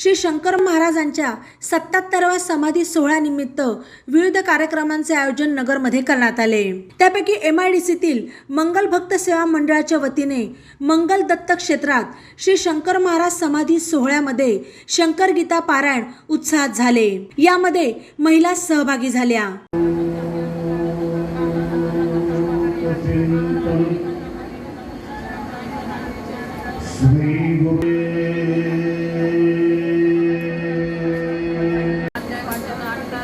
श्री शंकर महाराजांच्या सत्याहत्तराव्या समाधी सोहळ्यानिमित्त विविध कार्यक्रमांचे आयोजन नगरमध्ये करण्यात आले. त्यापैकी एम आय डी सीतील मंगल भक्त सेवा मंडळाच्या वतीने मंगल दत्त क्षेत्रात श्री शंकर महाराज समाधी सोहळ्यामध्ये शंकर गीता पारायण उत्साहात झाले. यामध्ये महिला सहभागी झाल्या. अध्याय